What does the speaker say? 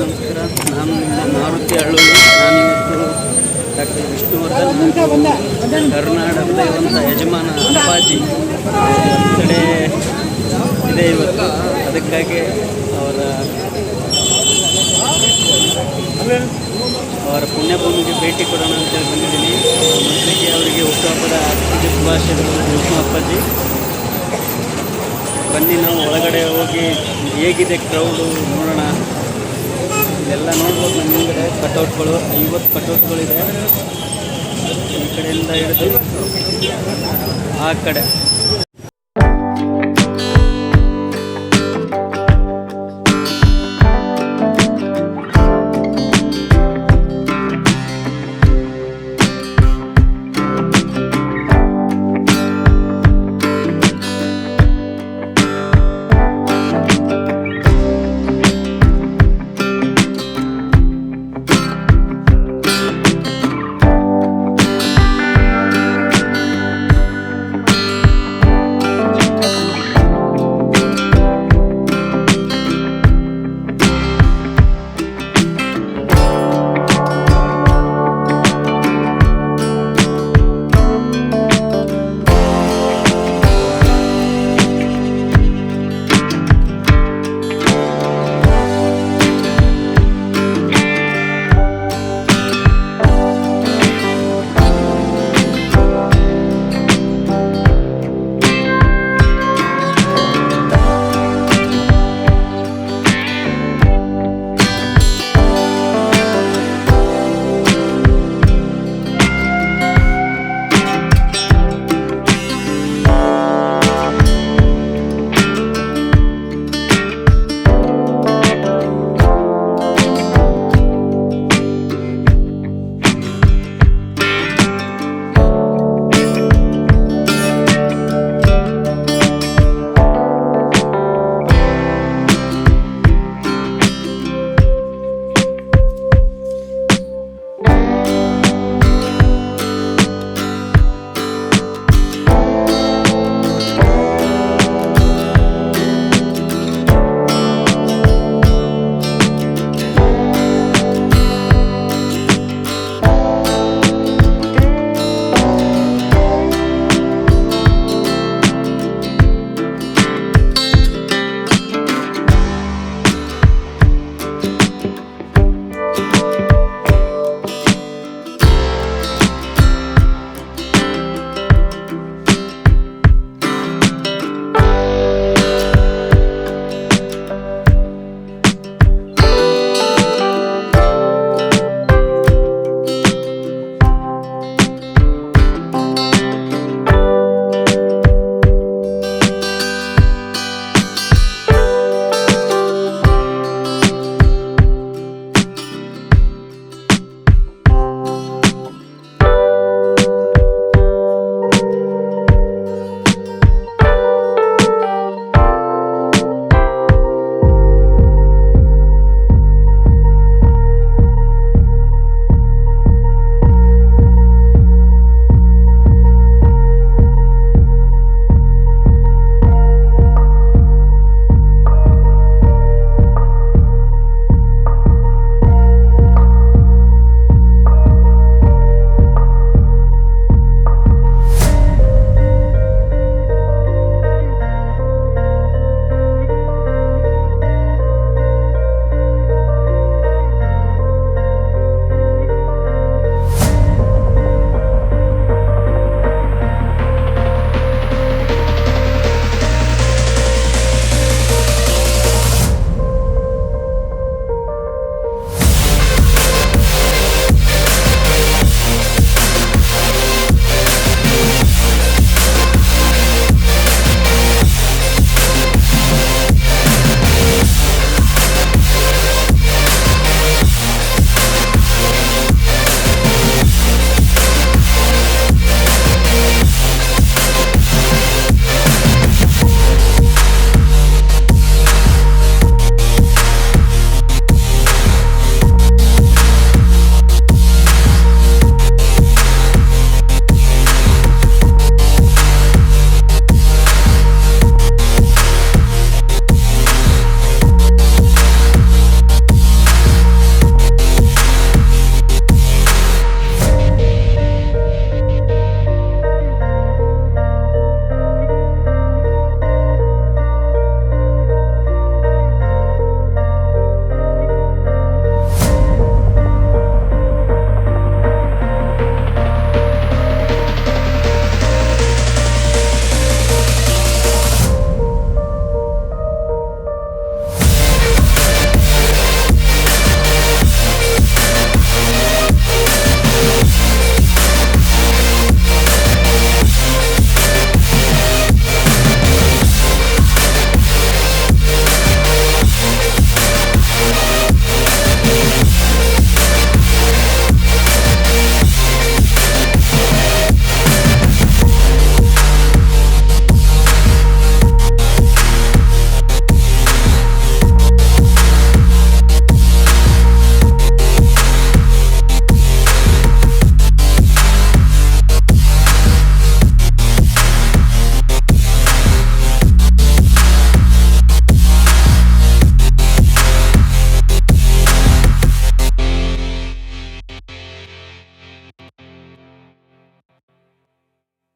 ನಮಸ್ಕಾರ. ನಾನು ಮಾರುತಿ ಅಳ್ಳೂರು ನಾನಿವತ್ತು ಡಾಕ್ಟರ್ ವಿಷ್ಣುವರ್ಧನ್ ಕರ್ನಾಟಕದ ಇರುವಂಥ ಯಜಮಾನ ಅಪ್ಪಾಜಿ ಕಡೆ ಇದೆ ಇವತ್ತು. ಅದಕ್ಕಾಗಿ ಅವರ ಅವರ ಪುಣ್ಯಭೂಮಿಗೆ ಭೇಟಿ ಕೊಡೋಣ ಅಂತೇಳಿ ಬಂದಿದ್ದೀನಿ. ಮೊದಲಿಗೆ ಅವರಿಗೆ ಹುಟ್ಟುಹಬ್ಬದ ಆರ್ಥಿಕ ಶುಭಾಶಯಗಳು ವಿಷ್ಣು ಅಪ್ಪಾಜಿ. ಬನ್ನಿ ನಾವು ಒಳಗಡೆ ಹೋಗಿ ಹೇಗಿದೆ ಕ್ರೌಡು ನೋಡೋಣ. ಇಲ್ಲೆಲ್ಲ ನೋಡ್ಬೋದು ನಮ್ಮ ಹಿಂದೆ ಕಟೌಟ್ಗಳು ಐವತ್ತು ಕಟೌಟ್ಗಳಿದೆ. ಈ ಕಡೆಯಿಂದ ಹಿಡಿದು ಆ ಕಡೆ.